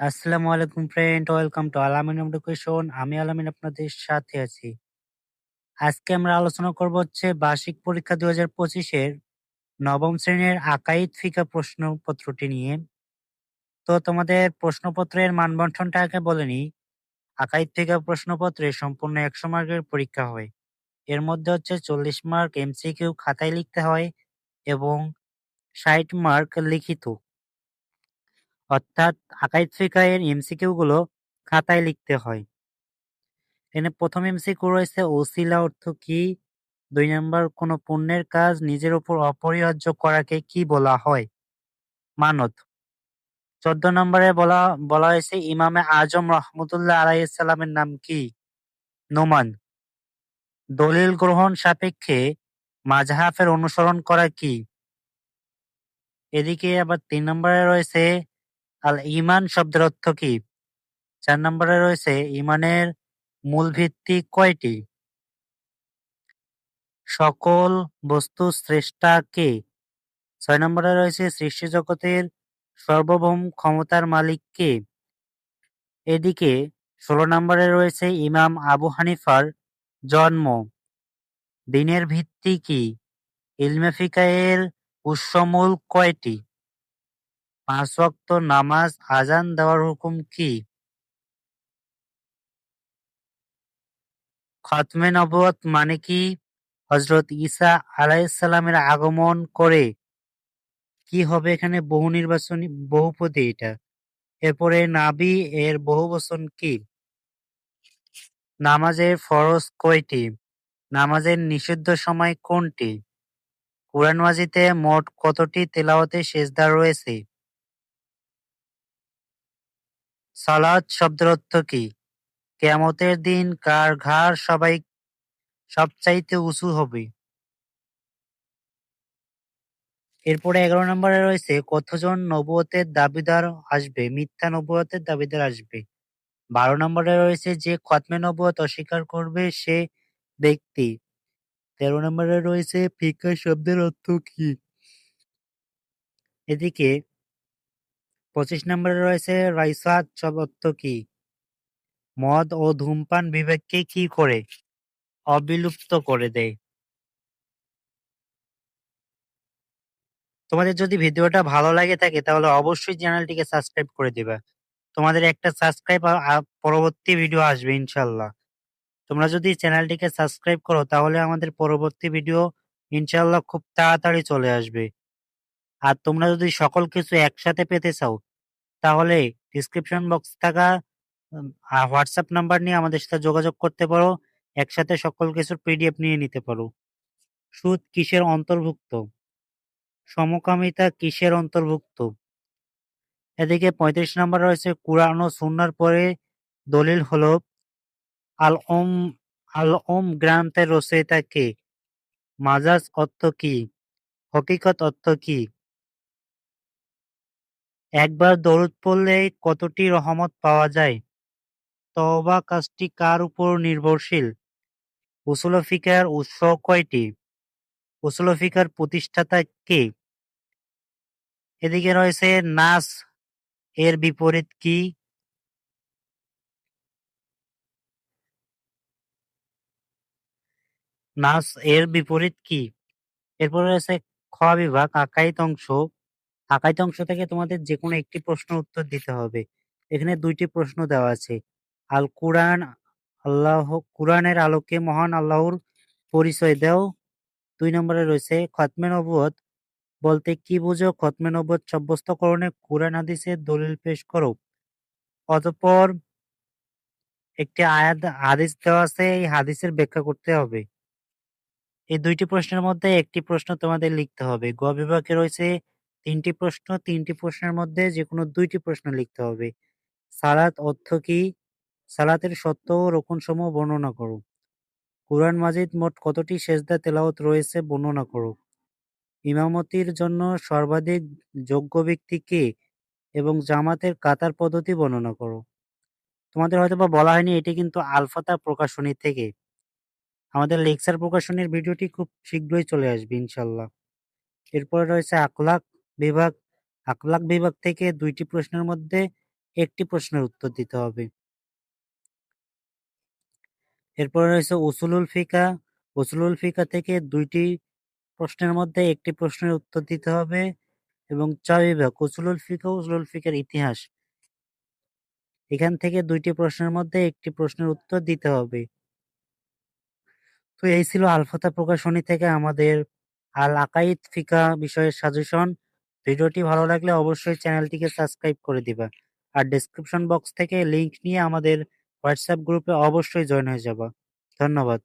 আসসালামু আলাইকুম friend welcome to Alamin education আমি আলামিন আপনাদের সাথে আছি। আজকে আমরা আলোচনা করব হচ্ছে বার্ষিক পরীক্ষা দুই হাজার পঁচিশের নবম শ্রেণির আকাইদ ফিকা প্রশ্নপত্রটি নিয়ে। তো তোমাদের প্রশ্নপত্রের মানবন্ঠনটা আগে বলে নিই। আকাইদ ফিকা প্রশ্নপত্রে সম্পূর্ণ একশো মার্কের পরীক্ষা হয়। এর মধ্যে হচ্ছে চল্লিশ মার্ক এমসিকিউ খাতায় লিখতে হয় এবং ষাট মার্ক লিখিত। অর্থাৎ আকাইদ ফিকা এর এমসিকিউ গুলো খাতায় লিখতে হয়। এখানে প্রথম এমসিকিউ রয়েছে ওসিলা অর্থ কি? দুই নম্বর, কোন পুণ্যের কাজ নিজের উপর অপরিহার্য করাকে কি বলা হয়? মানত। চোদ্দ নম্বরে বলা বলা হয়েছে ইমামে আজম রহমতুল্লাহ আলাইসাল্লামের নাম কি? নোমান। দলিল গ্রহণ সাপেক্ষে মাঝহাফের অনুসরণ করা কি? এদিকে আবার তিন নম্বরে রয়েছে আল ইমান শব্দের অর্থ কি? চার নম্বরে রয়েছে, ইমানের মূল ভিত্তি কয়টি? সকল বস্তু স্রষ্টা কে? ছয় নম্বরে রয়েছে সৃষ্টি জগতের সর্বভৌম ক্ষমতার মালিক কে? এদিকে ষোলো নম্বরে রয়েছে, ইমাম আবু হানিফার জন্ম। দিনের ভিত্তি কি? ইলমে ফিকায়ের উৎসমূল কয়টি? পাঁচ ওয়াক্ত নামাজ আজান দেওয়ার হুকুম কি? খতমে নবুয়ত মানে কি? হজরত ঈসা আলাইসাল্লামের আগমন করে কি হবে এখানে? বহু নির্বাচনী বহুপদী এটা। এরপরে নাবি এর বহু বচন কি? নামাজের ফরজ কয়টি? নামাজের নিষিদ্ধ সময় কোনটি? কোরআন মাজিতে মোট কতটি তেলাওয়াতে সেজদা রয়েছে? সালাদ শব্দের অর্থ কি? কেয়ামতের দিন কার ঘাড় সবাই সবচাইতে উঁচু হবে? এরপরে এগারো নম্বরে রয়েছে, কতজন নবুয়তের দাবিদার আসবে? মিথ্যা নবুয়তের দাবিদার আসবে। বারো নম্বরে রয়েছে, যে খতমে নবুয়ত অস্বীকার করবে সে ব্যক্তি। তেরো নম্বরে রয়েছে ফিকা শব্দের অর্থ কি? এদিকে পঁচিশ নম্বরে রয়েছে রাইসাত অর্থ কি? মদ ও ধূমপান বিবেককে কি করে? অবিলুপ্ত করে দেয়। তোমাদের যদি ভিডিওটা ভালো লাগে থাকে, তাহলে অবশ্যই চ্যানেলটিকে সাবস্ক্রাইব করে দিবা। তোমাদের একটা সাবস্ক্রাইব পরবর্তী ভিডিও আসবে, ইনশাল্লাহ। তোমরা যদি চ্যানেলটিকে সাবস্ক্রাইব করো, তাহলে আমাদের পরবর্তী ভিডিও, ইনশাল্লাহ, খুব তাড়াতাড়ি চলে আসবে। আর তোমরা যদি সকল কিছু একসাথে পেতে চাও তাহলে ডিসক্রিপশন বক্স থাকা হোয়াটসঅ্যাপ নাম্বার নিয়ে আমাদের সাথে যোগাযোগ করতে পারো। একসাথে সকল কিছুর পিডিএফ নিয়ে নিতে পারো। সুদ কিসের অন্তর্ভুক্ত? সমকামিতা কিসের অন্তর্ভুক্ত? এদিকে পঁয়ত্রিশ নম্বর রয়েছে, কুরআন ও সুন্নার পরে দলিল হলো আল ওম আল ওম গ্রান্থের রচয়িতা কে? মাজাজ অর্থ কি? হকিকত অর্থ কি? একবার দরুদ পড়লে কতটি রহমত পাওয়া যায়? তওবা কাজটি কার উপর নির্ভরশীল? উসুল ফিকার উৎস কয়টি? উসুল ফিকার প্রতিষ্ঠাতা কে? এদিকে রয়েছে নাস, এর বিপরীত কি? নাস, এর বিপরীত কি? এরপরে রয়েছে খ বিভাগ, আকাইত অংশ। আকাইত অংশ থেকে তোমাদের যে কোনো একটি প্রশ্ন উত্তর দিতে হবে। এখানে দুইটি প্রশ্ন দেওয়া আছে। আল কুরআন আল্লাহ, কুরআনের আলোকে মহান আল্লাহর পরিচয় দাও। দুই নম্বরে রয়েছে, খতমে নবুয়ত। বলতে কি বুঝো? খতমে নবুয়ত সাব্যস্তকরণে কুরআন হাদিসের দলিল পেশ করো। অতঃপর একটি আয়াত, হাদিস দেওয়া আছে, এই হাদিসের ব্যাখ্যা করতে হবে। এই দুইটি প্রশ্নের মধ্যে একটি প্রশ্ন তোমাদের লিখতে হবে। গ বিভাগে রয়েছে তিনটি প্রশ্ন, তিনটি প্রশ্নের মধ্যে যে কোনো দুইটি প্রশ্ন লিখতে হবে। সালাত অর্থ কি? সালাতের সত্য ও সমূহ বর্ণনা করো। কুরআন মাজিদ মোট কতটি সেজদা তেলাওয়াত রয়েছে বর্ণনা করো। ইমামতির জন্য সর্বাধিক যোগ্য ব্যক্তি কে এবং জামাতের কাতার পদ্ধতি বর্ণনা করো। তোমাদের হয়তো বা বলা হয়নি, এটি কিন্তু আলফাতা প্রকাশনী থেকে। আমাদের লেকচার প্রকাশনীর ভিডিওটি খুব শীঘ্রই চলে আসবে ইনশাল্লাহ। এরপরে রয়েছে আকলাক বিভাগ আকলাক বিভাগ থেকে দুইটি প্রশ্নের মধ্যে একটি প্রশ্নের উত্তর দিতে হবে। এরপরে রয়েছে উসুলুল ফিকা। উসুলুল ফিকা থেকে দুইটি প্রশ্নের মধ্যে একটি প্রশ্নের উত্তর দিতে হবে এবং চার বিভাগ, উসুলুল ফিকা, উসুলুল ফিকার ইতিহাস। এখান থেকে দুইটি প্রশ্নের মধ্যে একটি প্রশ্নের উত্তর দিতে হবে। তো এই ছিল আলফাতা প্রকাশনী থেকে আমাদের আল আকাইদ ফিকা বিষয়ের সাজেশন। ভিডিওটি ভালো লাগলে অবশ্যই চ্যানেলটিকে সাবস্ক্রাইব করে দিবা। আর ডেসক্রিপশন বক্স থেকে লিংক নিয়ে আমাদের হোয়াটসঅ্যাপ গ্রুপে অবশ্যই জয়েন হয়ে যাবা। ধন্যবাদ।